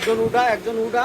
একজন উডা একজন উডা